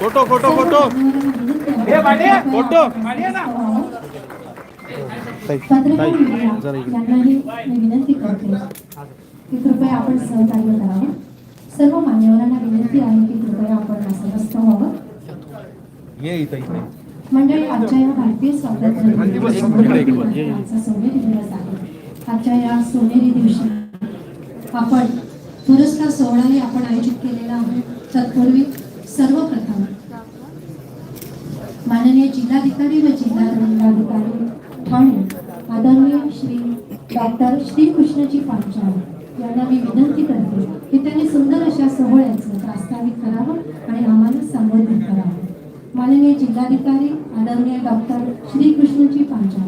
Photo photo photo. Photo. कृपया आपण सहकार्य करावं सर्व मान्यवरांना विनंती आहे की कृपया आपण आसनस्थ व्हावं. मंडळी आजच्या या भारतीय स्वातंत्र्य सोनेरी दिवस आहे. आजच्या या सोनेरी दिवशी आपण पुरस्कार सोहळाही आपण आयोजित केलेला आहे. तत्पूर्वी सर्वप्रथम. माननीय जिल्हाधिकारी व जिल्हा दंडाधिकारी ठाणे आदरणीय श्री डॉक्टर श्रीकृष्णजी पांचाळ यांना मी विनंती करते की त्यांनी सुंदर अशा सोहळ्याचं प्रास्ताविक करावं आणि आम्हाला संबोधित करावं. माननीय जिल्हाधिकारी आदरणीय डॉक्टर श्री कृष्णजी पांचाळ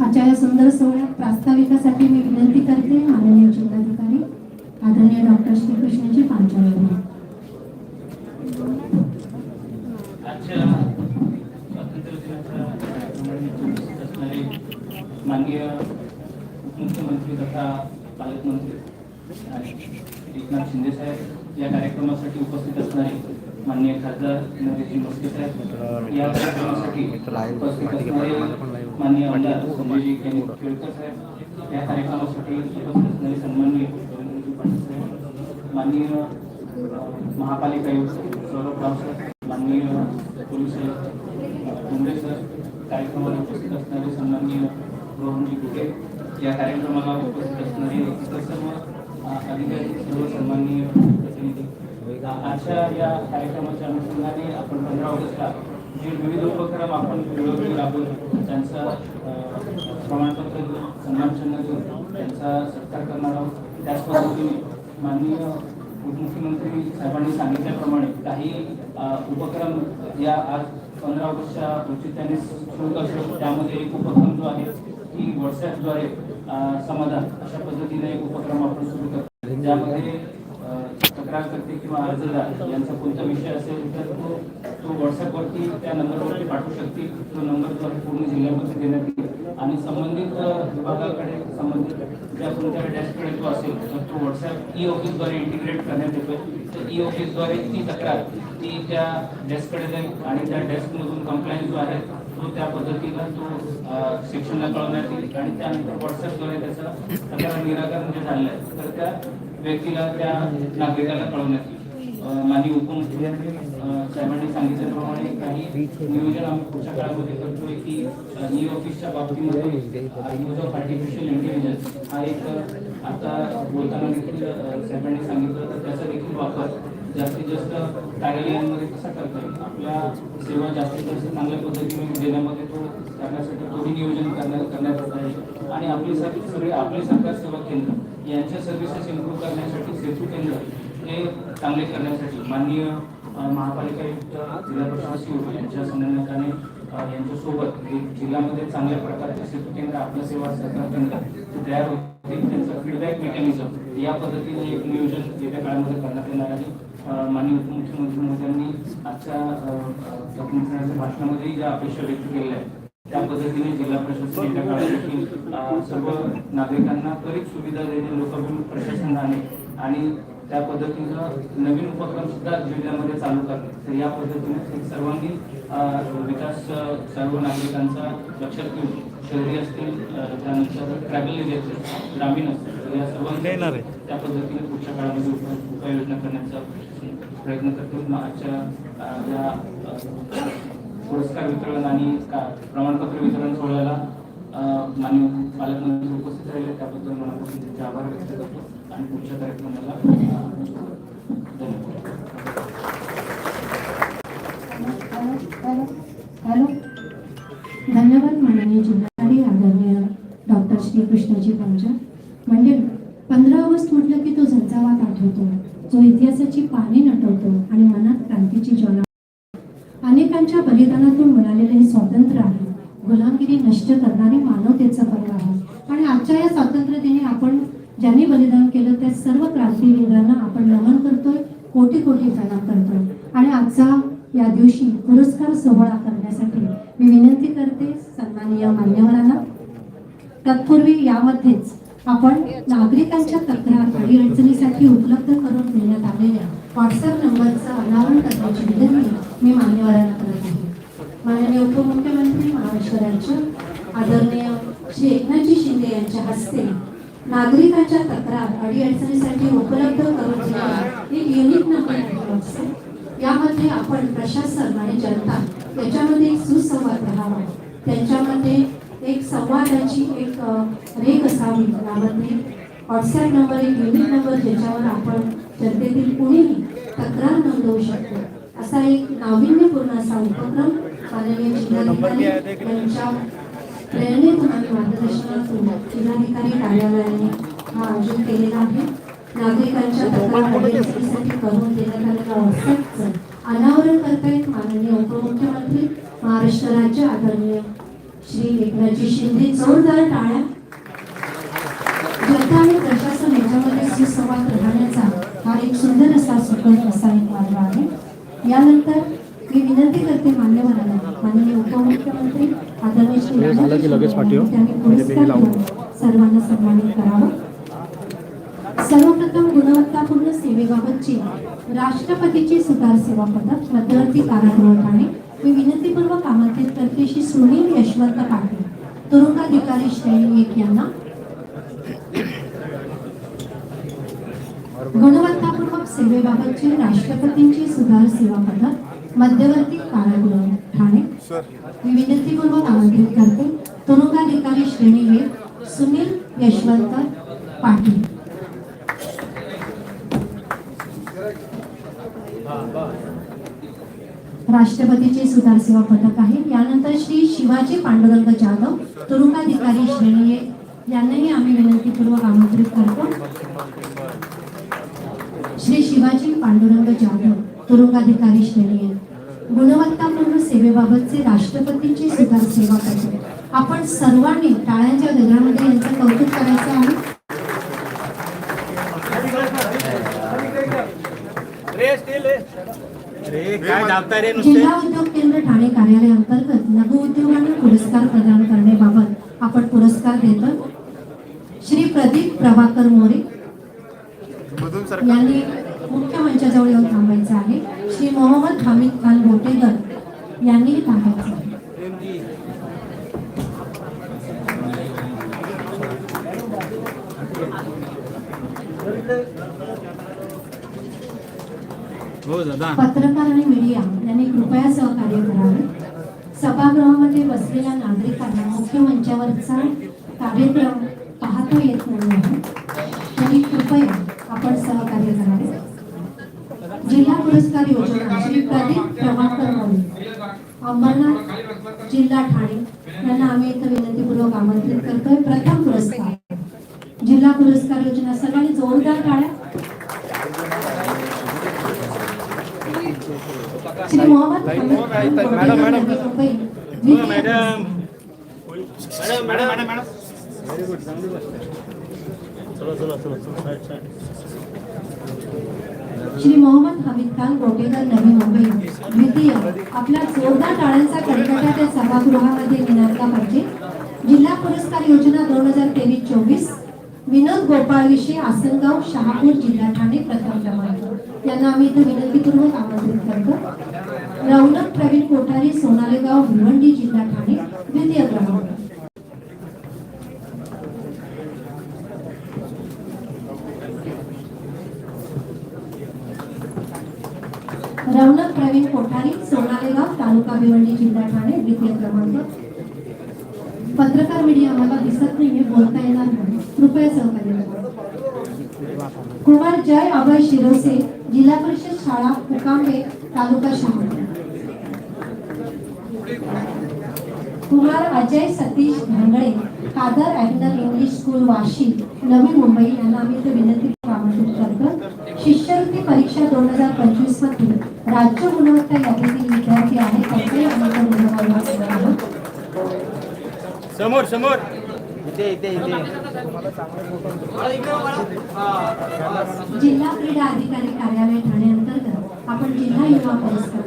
आजच्या या सुंदर सोहळ्यात प्रास्ताविकासाठी मी विनंती करते माननीय जिल्हाधिकारी आदरणीय डॉक्टर श्रीकृष्णजी पांचाळ यांना आजच्या स्वातंत्र्य दिनाच्या कार्यक्रमाला उपस्थित असणारे माननीय उपमुख्यमंत्री तथा पालकमंत्री एकनाथ शिंदे साहेब या कार्यक्रमासाठी उपस्थित असणारे माननीय खासदार नरेशजी मस्के साहेब या कार्यक्रमासाठी उपस्थित असणारे माननीय आमदार संजयजी केळकर साहेब या कार्यक्रमासाठी उपस्थित असणारे सन्माननीय रवींद्रजी पाटील साहेब माननीय महापालिका आयुक्त सौरभ राव सर माननीय पोलीस आयुक्त मुंडे सर कार्यक्रमाला उपस्थित असणारे सन्माननीय रोहनजी कुटे या कार्यक्रमाला उपस्थित असणारे इतर सर्व अधिकारी सर्व सन्माननीय प्रतिनिधी आजच्या या कार्यक्रमाच्या अनुषंगाने आपण पंधरा ऑगस्टला जे विविध उपक्रम आपण वेळोवेळी राबवतो त्यांचा प्रमाणपत्र देऊन सन्मानचिन्ह देऊन त्यांचा सत्कार करणार आहोत. त्याच पद्धतीने माननीय उपमुख्यमंत्री साहेबांनी सांगितल्याप्रमाणे काही उपक्रम या आज पंधरा ऑगस्टच्या औचित्याने सुरू करतो. त्यामध्ये एक उपक्रम जो आहे की व्हॉट्सॲपद्वारे समाधान अशा पद्धतीने एक उपक्रम आपण सुरू करतो. ज्यामध्ये तक्रार करते किंवा अर्जदार यांचा कोणता विषय असेल तर तो तो व्हॉट्सअपवरती त्या नंबरवरती पाठवू शकतील. तो नंबर पूर्ण जिल्ह्यामध्ये देण्यात येईल. आणि संबंधित विभागाकडे संबंधित ज्या कोणत्या डॅशकडे तो असेल तर तो व्हॉट्सअप ई ऑफिसद्वारे इंटिग्रेट करण्यात येतो तर ई ऑफिसद्वारे ती तक्रार ती त्या डेस्ककडे जाईल आणि त्या डेस्कमधून कंप्लायन्स जो आहे तो त्या पद्धतीनं तो सेक्शनला कळवण्यात येईल. आणि त्यानंतर व्हॉट्सअपद्वारे त्याचं तक्रार निराकरण जे झालं आहे तर त्या व्यक्तीला त्या नागरिकाला कळवण्यात माझी अ, उपमुख्यमंत्री साहेबांनी सांगितल्याप्रमाणे काही नियोजन आम्ही पुढच्या काळामध्ये करतोय की न्यू ऑफिसच्या बाबतीमध्ये यूज ऑफ आर्टिफिशियल इंटेलिजन्स हा एक आता बोलताना देखील साहेबांनी सांगितलं तर त्याचा देखील वापर जास्तीत जास्त कार्यालयांमध्ये कसा करता येईल? आपल्या सेवा जास्तीत जास्त चांगल्या पद्धतीने देण्यामध्ये तो करण्यासाठी तोही नियोजन करण्यात करण्यात येत आणि आपली सगळे आपले सरकार सेवा केंद्र यांच्या सर्व्हिसेस इम्प्रूव्ह करण्यासाठी सेतू केंद्र हे चांगले करण्यासाठी माननीय महापालिका आयुक्त जिल्हा प्रशासन शिव यांच्या संगणकाने यांच्यासोबत जिल्ह्यामध्ये चांगल्या प्रकारचे सेतू केंद्र आपल्या सेवा सरकार केंद्र तयार होतील त्यांचं फीडबॅक मेकॅनिझम या पद्धतीने एक नियोजन येत्या काळामध्ये करण्यात येणार आहे. माननीय उपमुख्यमंत्री मोदयांनी आजच्या अ, भाषणामध्येही ज्या अपेक्षा व्यक्त केल्या आहेत त्या पद्धतीने जिल्हा प्रशासन येत्या काळात सर्व नागरिकांना त्वरित सुविधा देणे लोकाभिमुख प्रशासन राहणे आणि त्या पद्धतीनं नवीन उपक्रम सुद्धा जिल्ह्यामध्ये चालू करणे तर या पद्धतीने सर्वांगीण अ, विकास सर्व नागरिकांचा लक्षात घेऊन शहरी असतील त्यानंतर ट्रॅव्हल एरिया असतील ग्रामीण असतील या. सर्वांना त्या पद्धतीने पुढच्या काळामध्ये उपाय- उपाययोजना करण्याचा प्रयत्न करतो मग आजच्या या पुरस्कार वितरण आणि प्रमाणपत्र वितरण सोहळ्याला अ, माननीय पालकमंत्री उपस्थित राहिले. त्याबद्दल मनापासून त्यांचे आभार व्यक्त करतो आणि पुढच्या कार्यक्रमाला धन्यवाद माननीय जिल्हाधिकारी आदरणीय डॉक्टर श्री कृष्णाजी पांचा म्हणजे पंधरा ऑगस्ट म्हटलं की तो झंझावात आठवतो. जो इतिहासाची पाने नटवतो आणि अनेकांच्या बलिदानातून मिळालेलं हे स्वातंत्र्य आहे. गुलामगिरी नष्ट करणारे मानवतेचं पर्व आहे. आणि आजच्या या स्वातंत्र्य दिनी आपण ज्यांनी बलिदान केलं त्या सर्व क्रांतीवीरांना आपण नमन करतोय कोटी कोटी प्रणाम करतोय. आणि आजचा या दिवशी पुरस्कार सोहळा करण्यासाठी मी विनंती करते सन्माननीय मान्यवरांना. तत्पूर्वी यामध्येच आपण नागरिकांच्या तक्रार आणि अडचणीसाठी उपलब्ध करून देण्यात आलेल्या व्हॉट्सअप नंबरचं अनावरण करण्याची विनंती मी मान्यवरांना करत आहे. माननीय उपमुख्यमंत्री महाराष्ट्र आदरणीय श्री एकनाथजी शिंदे यांच्या हस्ते नागरिकांच्या तक्रार अडीअडचणीसाठी उपलब्ध करून देण्यात एक युनिक नंबर आहे यामध्ये आपण प्रशासन आणि जनता याच्यामध्ये एक सुसंवाद राहावा. त्यांच्यामध्ये एक संवादाची एक रेख असावी. यामध्ये व्हॉट्सअप नंबर एक युनिक नंबर ज्याच्यावर आपण जनतेतील कुणीही तक्रार नोंदवू शकतो. असा एक नाविन्यपूर्ण असा उपक्रम माननीय जिल्हाधिकारी यांच्या प्रेरणेतून आणि मार्गदर्शनातून जिल्हाधिकारी कार्यालयाने हा आयोजन केलेला आहे. नागरिकांच्या तक्रारीसाठी करून देण्यात आलेल्या व्हॉट्सअपचं अनावरण करतायत माननीय उपमुख्यमंत्री महाराष्ट्र राज्य आदरणीय श्री एकनाथजी शिंदे जोरदार टाळ्या. जनता आणि प्रशासन याच्यामध्ये सुसंवाद राहण्याचा हा एक सुंदर असा सुखद असा एक मार्ग आहे. यानंतर मी विनंती करते मान्यवरांना माननीय उपमुख्यमंत्री आदरणीय श्री. त्यांनी पुरस्कार सर्वांना सन्मानित करावं. सर्वप्रथम गुणवत्तापूर्ण सेवेबाबतची राष्ट्रपतीची सुधार सेवा पदक मध्यवर्ती कारागृह ठाणे मी विनंतीपूर्वक आमंत्रित करते श्री सुनील यशवंत पाटील तुरुंगाधिकारी श्रेणी एक यांना. गुणवत्तापूर्वक सेवेबाबतची राष्ट्रपतींची सुधार सेवा पदक मध्यवर्ती कारागृह ठाणे. मी विनंतीपूर्वक आमंत्रित करते. तुरुंगाधिकारी श्रेणी एक सुनील यशवंत पाटील. राष्ट्रपतीचे सुधार सेवा पदक आहे. यानंतर श्री शिवाजी पांडुरंग जाधव तुरुंगाधिकारी श्रेणी यांनाही आम्ही विनंतीपूर्वक आमंत्रित करतो. श्री शिवाजी पांडुरंग जाधव तुरुंगाधिकारी श्रेणी. गुणवत्तापूर्ण सेवेबाबतचे राष्ट्रपतींची सुद्धा सेवा करते. आपण सर्वांनी टाळ्यांच्या गजरामध्ये यांचं कौतुक करायचं आहे. जिल्हा उद्योग केंद्र ठाणे कार्यालय अंतर्गत लघु उद्योगांना पुरस्कार प्रदान करण्याबाबत आपण पुरस्कार देतो श्री प्रदीप प्रभाकर मोरे यांनी मुख्य मंचाजवळ येऊन थांबायचं आहे. श्री मोहम्मद हामिद खान गोटेकर यांनीही थांबायचं आहे. हो पत्रकार आणि मीडिया यांनी कृपया सहकार्य करावे. सभागृहामध्ये बसलेल्या नागरिकांना मुख्य मंचावरचा कार्यक्रम पाहता येत नाही आहे. तरी कृपया आपण सहकार्य करावे जिल्हा पुरस्कार योजना श्री प्रदीप प्रभाकर मोरे अंबरनाथ जिल्हा ठाणे यांना आम्ही इथं विनंतीपूर्वक आमंत्रित करतोय. प्रथम पुरस्कार जिल्हा पुरस्कार योजना सर्वांनी जोरदार टाळ्या श्री मोहम्मद मॅडम, श्री मोहम्मद हमीद खान गोटेकर नवी मुंबई. द्वितीय आपल्या जोरदार टाळ्यांचा कडकडाट या सभागृहामध्ये मिळाला पाहिजे. जिल्हा पुरस्कार योजना दोन हजार तेवीस चोवीस. विनोद गोपाळ विषय आसनगाव शहापूर जिल्हा ठाणे प्रथम क्रमांक. यांना आम्ही इथं विनंतीपूर्वक आमंत्रित करतो. रौनक प्रवीण कोठारी सोनालेगाव भिवंडी जिल्हा ठाणे द्वितीय क्रमांक रौनक प्रवीण कोठारी सोनालेगाव तालुका भिवंडी जिल्हा ठाणे द्वितीय क्रमांक. पत्रकार मीडिया आम्हाला दिसत नाहीये बोलता येणार नाही. कृपया सहकार्य करा. कुमार जय अभय शिरोसे जिल्हा परिषद शाळा उकांबे तालुका शहापूर कुमार अजय सतीश भांगळे कादर अँगल इंग्लिश स्कूल वाशी नवी मुंबई यांना आम्ही ते विनंती आमंत्रित करतो. शिष्यवृत्ती परीक्षा दोन हजार पंचवीसमध्ये राज्य गुणवत्ता यादीतील विद्यार्थी आहेत त्यांचे आहोत समोर समोर. इथे इथे इथे. जिल्हा क्रीडा अधिकारी कार्यालय ठाणे अंतर्गत आपण जिल्हा युवा पुरस्कार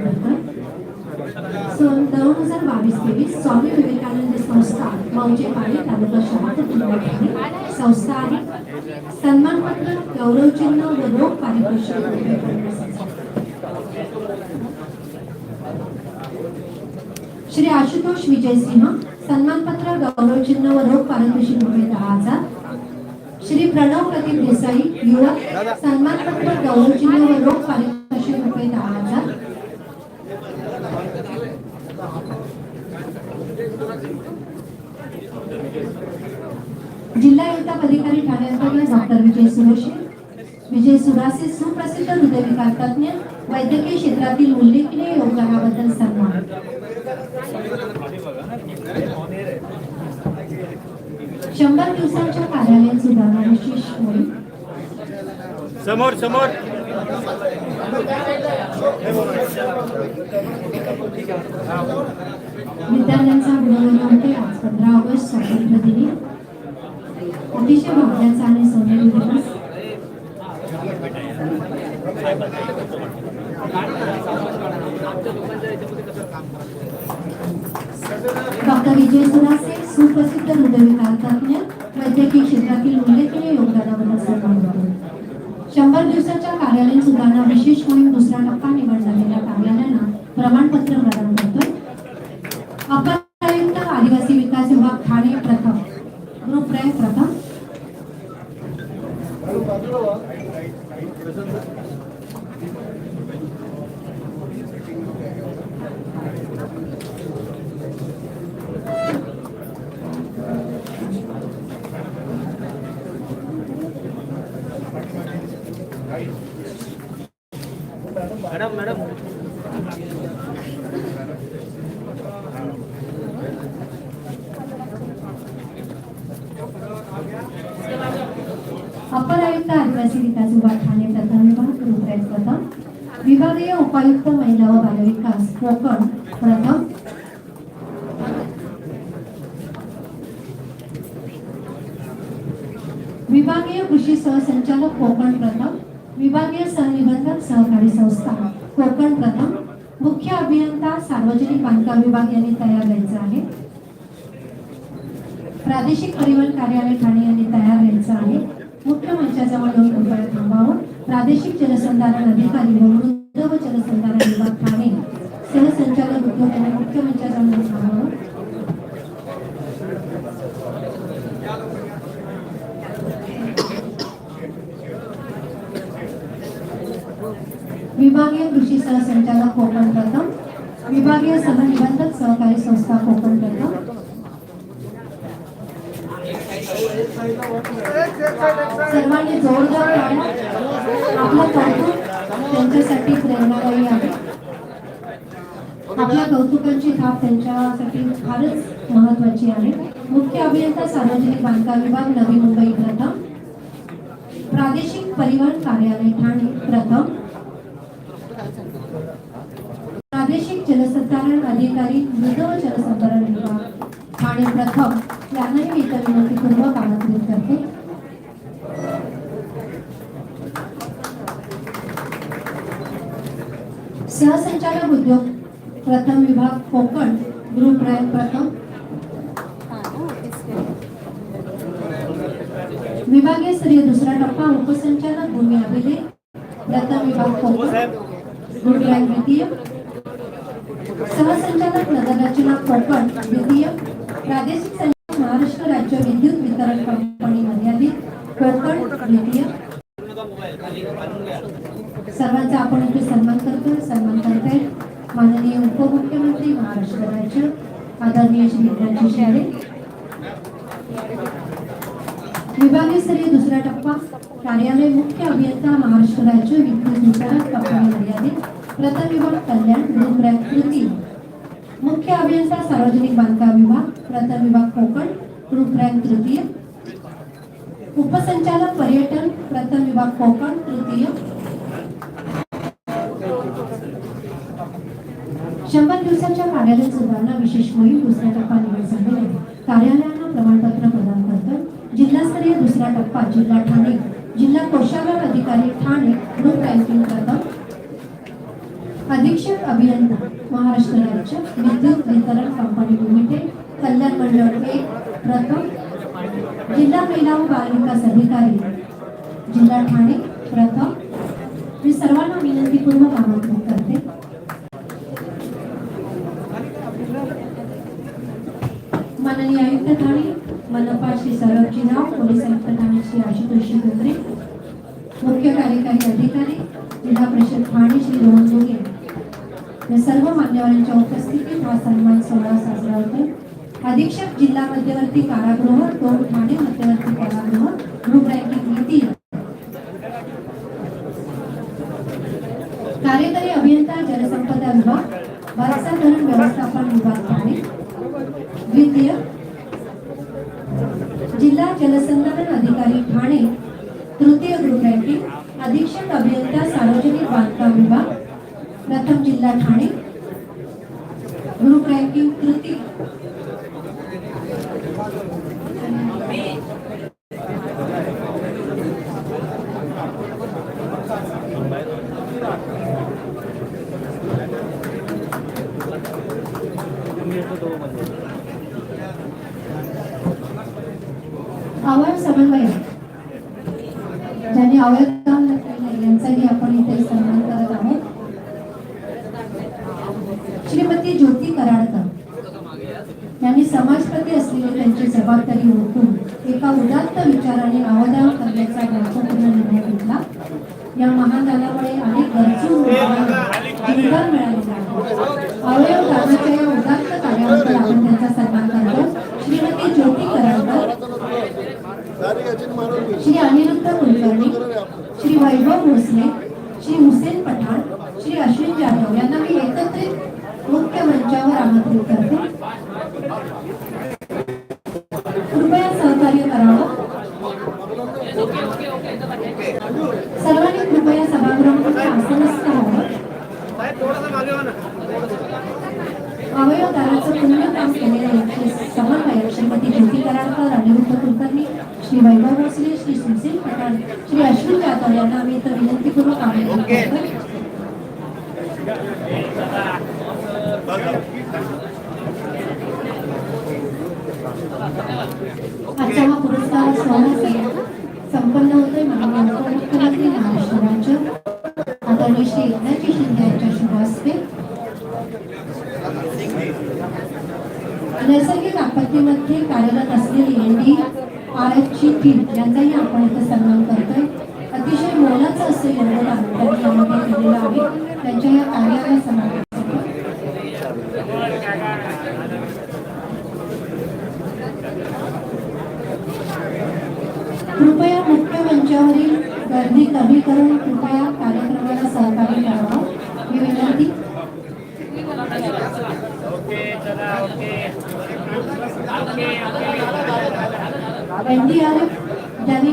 सन दोन हजार बावीस तेवीस स्वामी विवेकानंद संस्था मौजे पाणी तालुका जिल्हा ठाणे संस्था आहे सन्मानपत्र गौरवचिन्ह व रोख पारितोषिक श्री आशुतोष विजय सिंह सन्मानपत्र गौरवचिन्ह व रोख पारितोषिक रुपये दहा हजार. श्री प्रणव प्रदीप देसाई युवक सन्मानपत्र गौरवचिन्ह व रोख पारितोषिक रुपये दहा हजार. जिल्हा युक्त अधिकारी ठाणे अंतर्गत डॉक्टर विजय सुरेशे विजय सुरासे सुप्रसिद्ध हृदयविकार तज्ञ वैद्यकीय क्षेत्रातील उल्लेखनीय योगदानाबद्दल सन्मान. शंभर दिवसांच्या कार्यालयात सुधारणा विशेष होईल. समोर समोर. विद्यार्थ्यांचा गुणवत्ता होते आज पंधरा ऑगस्ट स्वातंत्र्य दिनी. अतिशय भाग्याचा आणि सोनेरी दिवस डॉक्टर विजय सुरासे सुप्रसिद्ध हृदयविकार तज्ञ वैद्यकीय क्षेत्रातील उल्लेखनीय योगदानाबद्दल सन्मान शंभर दिवसाच्या कार्यालयीन सुधारणा विशेष मोहीम दुसरा टप्पा निवड झालेल्या कार्यालयांना प्रमाणपत्र प्रदान करतोय अपर आयुक्त आदिवासी विकास विभाग ठाणे प्रथम ग्रुप रँक प्रथम मॅडम मॅडम. अपर आयुक्त आदिवासी विकास विभाग ठाणे प्रथम विभाग रुपये रँक प्रथम. विभागीय उपायुक्त महिला व बालविकास कोकण प्रथम विभागीय कृषी सहसंचालक कोकण प्रथम विभागीय सहनिबंधक सहकारी संस्था. कोकण प्रथम मुख्य अभियंता सार्वजनिक बांधकाम विभाग यांनी तयार व्हायचं आहे. प्रादेशिक परिवहन कार्यालय ठाणे यांनी तयार व्हायचं आहे. मुख्य मंचाजवळ दोन रुपये थांबावं प्रादेशिक जलसंधारण अधिकारी व व जलसंधारण विभाग ठाणे. सहसंचालक उद्योग यांनी मुख्य मंचाजवळ थांबावं थांबावून विभागीय कृषी सहसंचालक कोकण प्रथम विभागीय सहनिबंधक सहकारी संस्था कोकण प्रथम. सर्वांनी जोरदार आपलं कौतुक त्यांच्यासाठी प्रेरणादायी आहे. आपल्या कौतुकांची थाप त्यांच्यासाठी फारच महत्वाची आहे. मुख्य अभियंता सार्वजनिक बांधकाम विभाग नवी मुंबई प्रथम. प्रादेशिक परिवहन कार्यालय ठाणे प्रथम प्रादेशिक जलसंधारण अधिकारी मृदव जलसंधारण विभाग ठाणे प्रथम यांनाही मी इतर विनंतीपूर्वक आमंत्रित करते. सहसंचालक उद्योग प्रथम विभाग कोकण ग्रुप रँक प्रथम. विभागीय स्तरीय दुसरा टप्पा उपसंचालक भूमी अभिलेख प्रथम विभाग कोकण ग्रुप रँक द्वितीय. सहसंचालक नगररचना कोकण द्वितीय प्रादेशिक संचालक महाराष्ट्र राज्य विद्युत वितरण कंपनी मर्यादित कोकण द्वितीय. सर्वांचा आपण इथे सन्मान करतो. सन्मान करताय माननीय उपमुख्यमंत्री महाराष्ट्र राज्य आदरणीय श्री विद्यार्थी शाळे विभागीय स्तरीय दुसरा टप्पा कार्यालय मुख्य अभियंता महाराष्ट्र राज्य विद्युत वितरण कंपनी मर्यादित. प्रथम विभाग कल्याण दुसऱ्या कृती मुख्य अभियंता सार्वजनिक बांधकाम विभाग प्रथम विभाग कोकण ग्रुप तृतीय. उपसंचालक पर्यटन प्रथम विभाग कोकण तृतीय. शंभर दिवसाच्या कार्यालय सुधारणा विशेष मोहीम दुसऱ्या टप्पा निवड संमेलन कार्यालयांना प्रमाणपत्र प्रदान करतात जिल्हास्तरीय दुसरा टप्पा जिल्हा ठाणे. जिल्हा कोषागार अधिकारी ठाणे ग्रुप रँकिंग प्रथम अधीक्षक अभियंता महाराष्ट्र राज्य विद्युत वितरण कंपनी लिमिटेड कल्याण मंडळ एक प्रथम जिल्हा महिला व बालविकास अधिकारी जिल्हा ठाणे प्रथम. मी सर्वांना विनंतीपूर्वक आमंत्रित कृपया सहकार्य करावं सर्वांनी कृपया सभागृहामध्ये आसनस्थ व्हावं अवयव दानाचं पुण्य काम केलेल्या यांचे समन्वयक श्रीमती ज्योती कराडकर अनिरुद्ध कुलकर्णी श्री वैभव भोसले श्री सुशील पठाण श्री अश्विन जाधव यांना आम्ही इथं विनंतीपूर्वक आमंत्रित करतो आजचा हा पुरस्कार सोहळा संपन्न होतोय माननीय उपमुख्यमंत्री महाराष्ट्र राज्य आदरणीय श्री एकनाथजी शिंदे यांच्या शुभ हस्ते संस्थेमध्ये कार्यरत असलेली एन डी आर ची टीम यांचाही आपण इथे सन्मान करतोय. अतिशय मोलाचं असं योगदान त्यांनी यामध्ये दिलेलं आहे. त्यांच्या या कार्याला सन्मान कृपया मुख्य मंचावरील गर्दी कमी करून कृपया कार्यक्रमाला सहकार्य करावं ही विनंती एनडीआरएफ ज्यांनी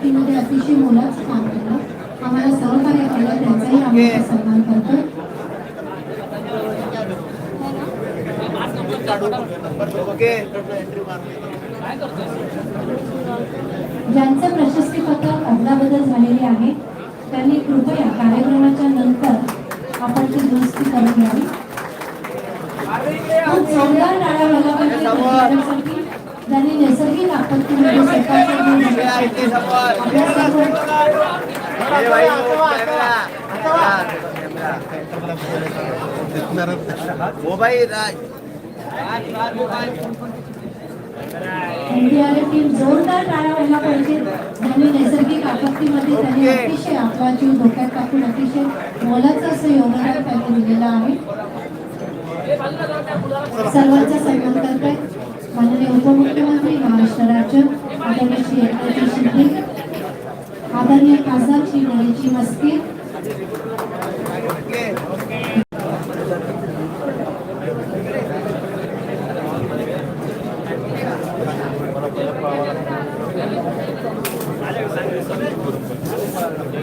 आपत्तीमध्ये अतिशय मोलाचं काम केलं आम्हाला सहकार्य केलं त्यांचाही आम्ही सन्मान करतो ज्यांचं प्रशस्ती पत्रक अदलाबदल झालेले आहे त्यांनी कृपया कार्यक्रमाच्या नंतर आपण ती दुरुस्ती करून घ्यावी. खूप जोरदार ज्यांनी नैसर्गिक आपत्तीमध्ये स्वतःचा जीव दिला. आपल्या सर्व मोबाईल एनडीआरएफ टीम जोरदार टाळ्या व्हायला पाहिजे. ज्यांनी नैसर्गिक आपत्तीमध्ये त्यांनी अतिशय आपला जीव धोक्यात टाकून अतिशय मोलाचं त्यांनी दिलेलं आहे. सर्वांचा सन्मान करताय. माननीय उपमुख्यमंत्री महाराष्ट्र राज्य आदरणीय श्री एकनाथजी शिंदे आदरणीय खासदार श्री नरेशजी मस्के.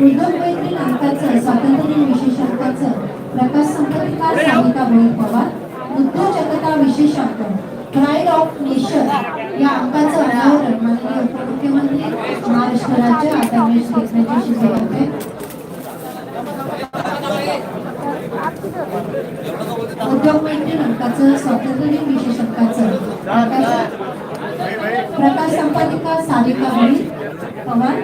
उद्धव मैत्री अंकाचं स्वातंत्र्य विशेष अंकाचं प्रकाश संपत्कार सानिका भोई पवार उद्योजकता विशेषांक. प्राईड ऑफ नेशन या अंकाचं अनावरण माननीय उपमुख्यमंत्री महाराष्ट्र राज्य आता मेश केसण्याची शिक्षण होते उद्योग मैत्री अंकाचं स्वातंत्र्य विशेष अंकाचं प्रकाश संपादिका सारिका बळी पवार.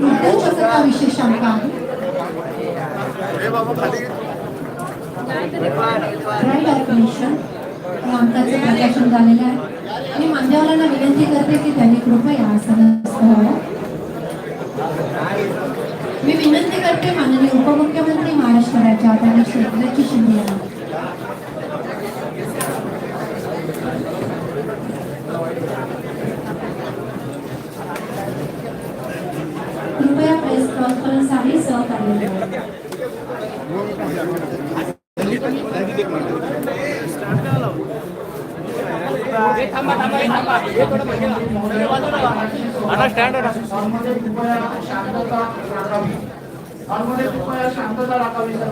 उद्योजकता विशेष अंक आहे. Right, I प्रकाशन झालेलं आहे. आणि मान्यवरांना विनंती करते की त्यांनी कृपया आसनस्थ मी विनंती करते माननीय उपमुख्यमंत्री महाराष्ट्र राज्य आदरणीय श्री एकनाथजी शिंदे यांना. कृपया प्रेस कॉन्फरन्स आहे सहकार्य करा. हॉलमध्ये कृपया शांतता राखावी